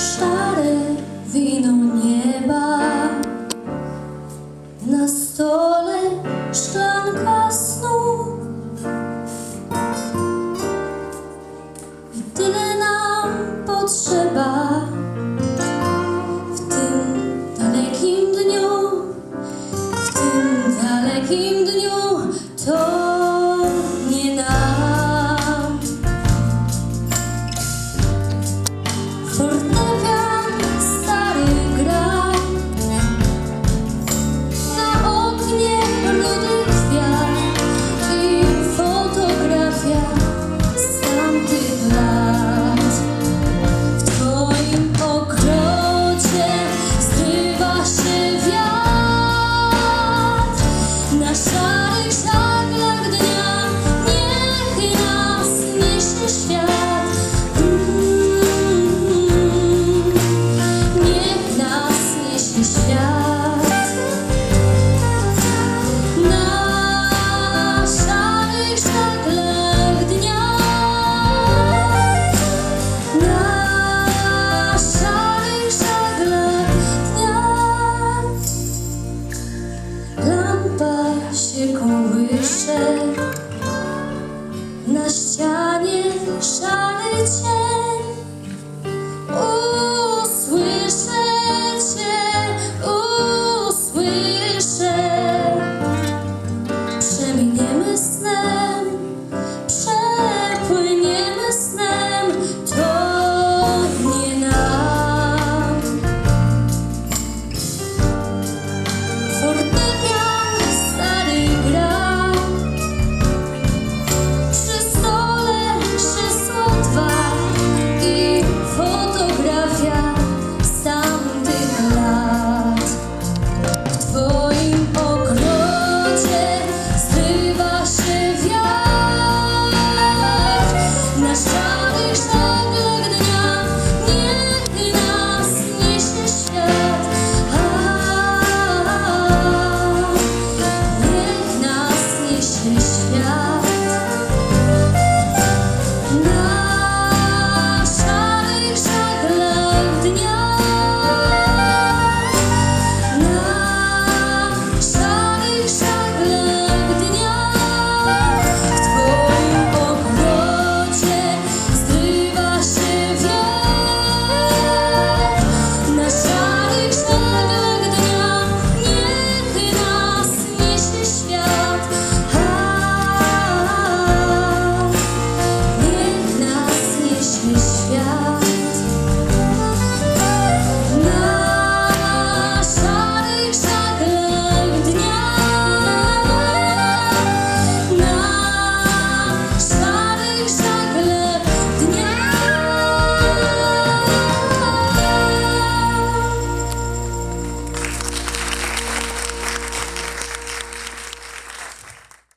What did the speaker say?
szare wino nieba. Na stole szklanka snu i tyle nam potrzeba w tym dalekim dniu, w tym dalekim 空余时